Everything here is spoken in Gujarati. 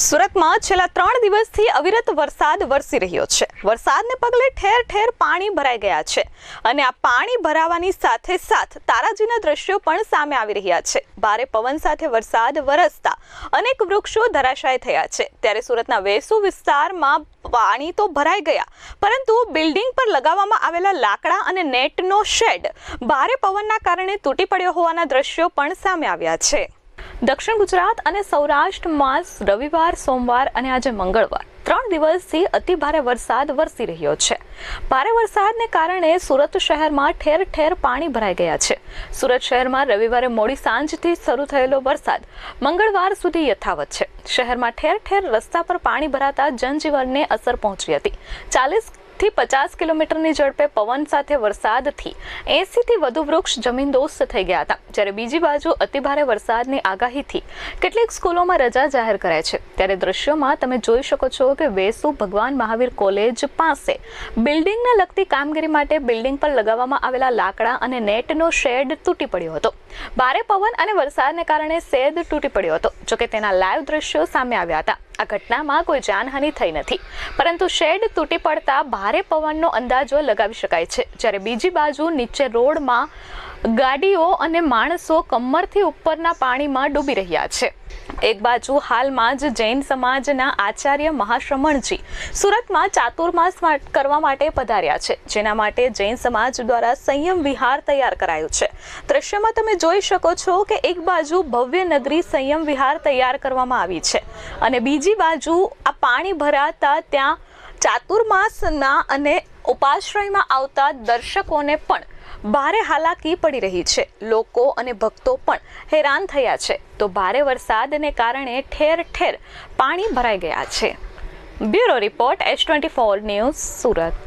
સુરતમાં છેલ્લા ત્રણ દિવસથી અવિરત વરસાદ વરસી રહ્યો છે. વરસાદને પગલે ઠેર ઠેર પાણી ભરાઈ ગયા છે અને આ પાણી ભરાવાની સાથે સાથ તારાજીના દ્રશ્યો પણ સામે આવી રહ્યા છે. ભારે પવન સાથે વરસાદ વરસતા અનેક વૃક્ષો ધરાશાય થયા છે. ત્યારે સુરતના વેસુ વિસ્તારમાં પાણી તો ભરાઈ ગયા, પરંતુ બિલ્ડિંગ પર લગાવવામાં આવેલા લાકડા અને નેટનો શેડ ભારે પવનના કારણે તૂટી પડ્યો હોવાના દ્રશ્યો પણ સામે આવ્યા છે. દક્ષિણ ગુજરાત અને સૌરાષ્ટ્રમાં રવિવાર, સોમવાર અને આજે મંગળવાર. ત્રણ દિવસથી અતિ ભારે વરસાદ વરસી રહ્યો છે. ભારે વરસાદને કારણે સુરત શહેરમાં ઠેર ઠેર પાણી ભરાઈ ગયા છે. સુરત શહેરમાં રવિવારે મોડી સાંજથી શરૂ થયેલો વરસાદ મંગળવાર સુધી યથાવત છે. શહેરમાં ઠેર ઠેર રસ્તા પર પાણી ભરાતા જનજીવનને અસર પહોંચી હતી. ચાલીસ થી પચાસ કિલોમીટરની ઝડપે પવન સાથે વરસાદથી એંસીથી વધુ વૃક્ષ જમીનદોસ્ત થઈ ગયા હતા. જ્યારે બીજી બાજુ અતિભારે વરસાદની આગાહીથી કેટલીક સ્કૂલોમાં રજા જાહેર કરાય છે. ત્યારે દ્રશ્યોમાં તમે જોઈ શકો છો કે વેસુ ભગવાન મહાવીર કોલેજ પાસે બિલ્ડિંગને લગતી કામગીરી માટે બિલ્ડિંગ પર લગાવવામાં આવેલા લાકડા અને નેટનો શેડ તૂટી પડ્યો હતો. ભારે પવન અને વરસાદને કારણે શેડ તૂટી પડ્યો હતો. જોકે તેના લાઈવ દ્રશ્યો સામે આવ્યા હતા. આ ઘટનામાં કોઈ જાનહાનિ થઈ નથી. પરંતુ શેડ તૂટી પડતા ભારે પવનનો અંદાજો લગાવી શકાય છે. જ્યારે બીજી બાજુ નીચે રોડમાં ગાડીઓ અને માણસો કમરથી ઉપરના પાણીમાં ડૂબી રહ્યા છે. એક બાજુ હાલમાં જ જૈન સમાજના આચાર્ય મહાશ્રમણજી સુરતમાં ચાતુર્માસ કરવા માટે પધાર્યા છે. જેના માટે જૈન સમાજ દ્વારા સંયમ વિહાર તૈયાર કરાયું છે. દ્રશ્યમાં તમે જોઈ શકો છો કે એક બાજુ ભવ્ય નગરી સંયમ વિહાર તૈયાર કરવામાં આવી છે અને બીજી બાજુ આ પાણી ભરાતા ત્યાં ચાતુર્માસના અને ઉપાશ્રયમાં આવતા દર્શકોને પણ ભારે હાલાકી પડી રહી છે. લોકો અને ભક્તો પણ હેરાન થયા છે. તો ભારે વરસાદને કારણે ઠેર ઠેર પાણી ભરાઈ ગયા છે. Bureau report H twenty four news Surat.